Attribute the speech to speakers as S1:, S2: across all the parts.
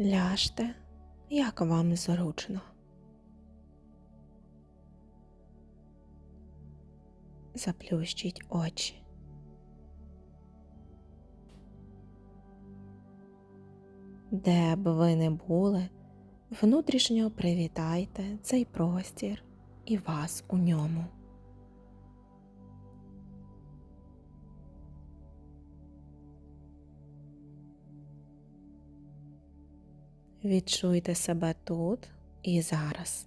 S1: Ляжте, як вам зручно. Заплющіть очі. Де б ви не були, внутрішньо привітайте цей простір і вас у ньому. Відчуйте себе тут і зараз.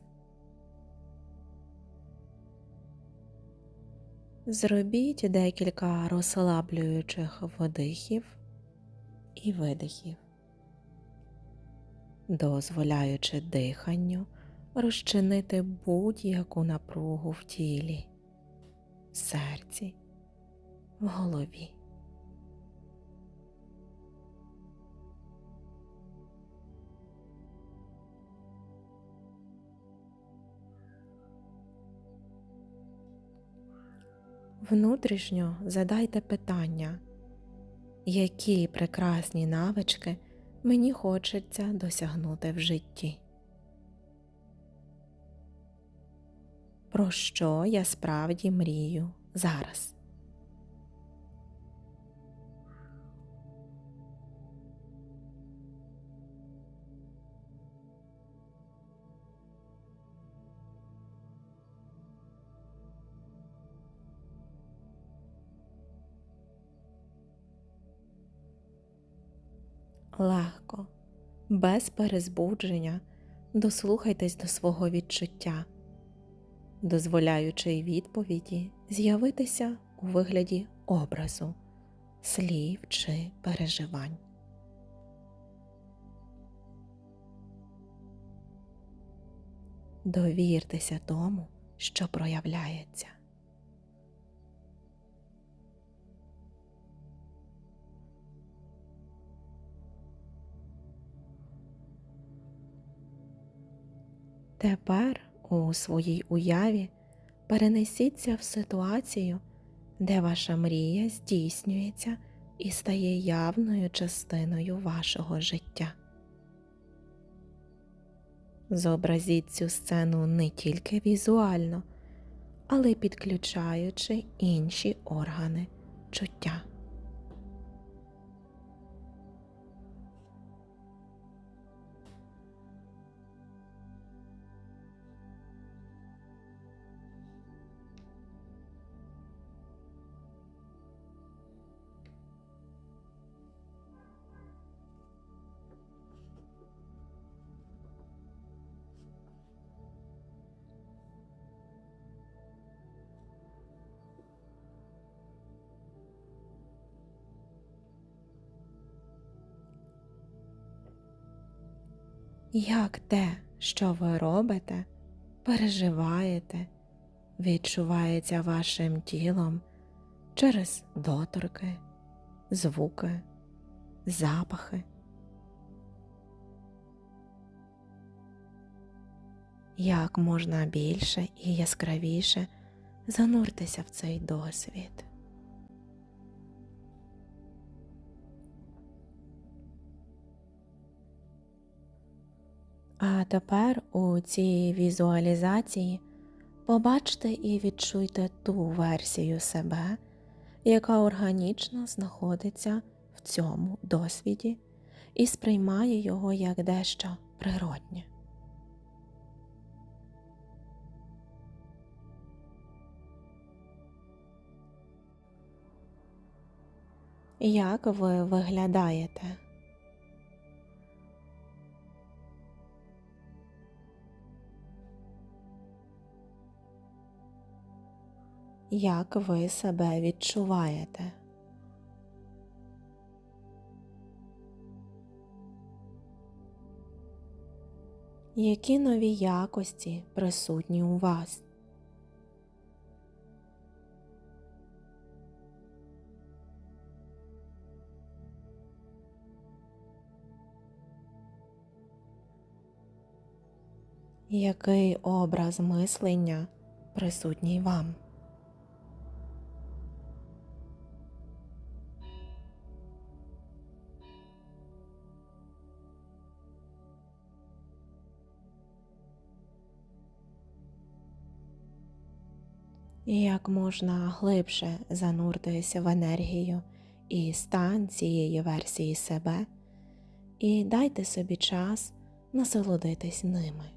S1: Зробіть декілька розслаблюючих вдихів і видихів, дозволяючи диханню розчинити будь-яку напругу в тілі, в серці, в голові. Внутрішньо задайте питання, які прекрасні навички мені хочеться досягнути в житті. Про що я справді мрію зараз? Легко, без перезбудження дослухайтесь до свого відчуття, дозволяючи відповіді з'явитися у вигляді образу, слів чи переживань. Довіртеся тому, що проявляється. Тепер у своїй уяві перенесіться в ситуацію, де ваша мрія здійснюється і стає явною частиною вашого життя. Зобразіть цю сцену не тільки візуально, але й підключаючи інші органи чуття. Як те, що ви робите, переживаєте, відчувається вашим тілом через доторки, звуки, запахи. Як можна більше і яскравіше зануртися в цей досвід. А тепер у цій візуалізації побачте і відчуйте ту версію себе, яка органічно знаходиться в цьому досвіді і сприймає його як дещо природнє. Як ви виглядаєте? Як ви себе відчуваєте. Які нові якості присутні у вас? Який образ мислення присутній вам? І як можна глибше зануртуєшся в енергію і стан цієї версії себе, і дайте собі час насолодитись ними.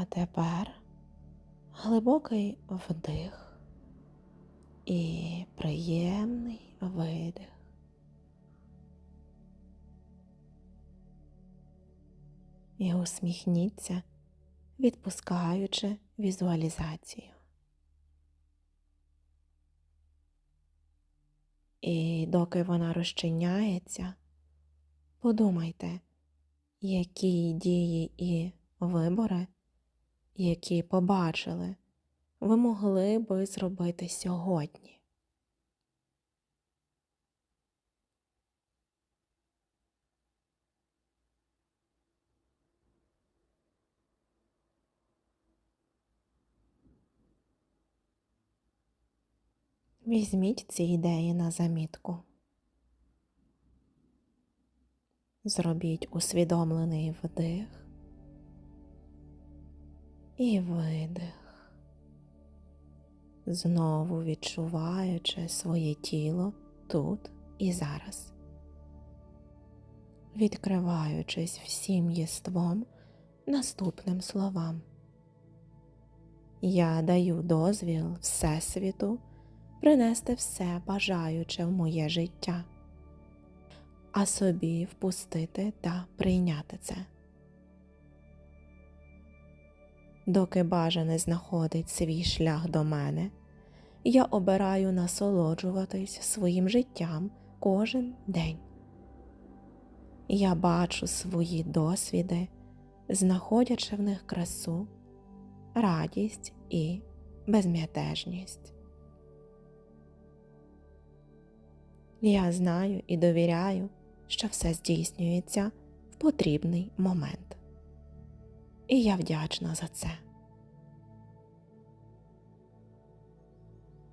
S1: А тепер глибокий вдих і приємний видих. І усміхніться, відпускаючи візуалізацію. І доки вона розчиняється, подумайте, які дії і вибори, які побачили, ви могли би зробити сьогодні. Візьміть ці ідеї на замітку. Зробіть усвідомлений вдих і видих, знову відчуваючи своє тіло тут і зараз, відкриваючись всім єством наступним словам. Я даю дозвіл Всесвіту принести все бажаюче в моє життя, а собі впустити та прийняти це. Доки бажане знаходить свій шлях до мене, я обираю насолоджуватись своїм життям кожен день. Я бачу свої досвіди, знаходячи в них красу, радість і безмятежність. Я знаю і довіряю, що все здійснюється в потрібний момент. І я вдячна за це.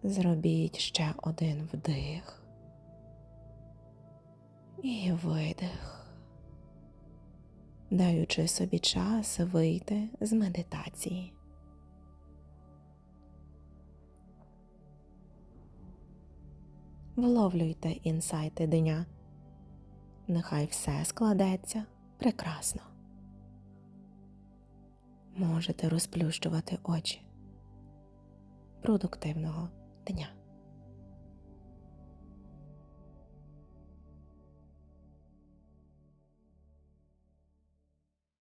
S1: Зробіть ще один вдих і видих, даючи собі час вийти з медитації. Вловлюйте інсайти дня. Нехай все складеться прекрасно. Можете розплющувати очі. Продуктивного дня!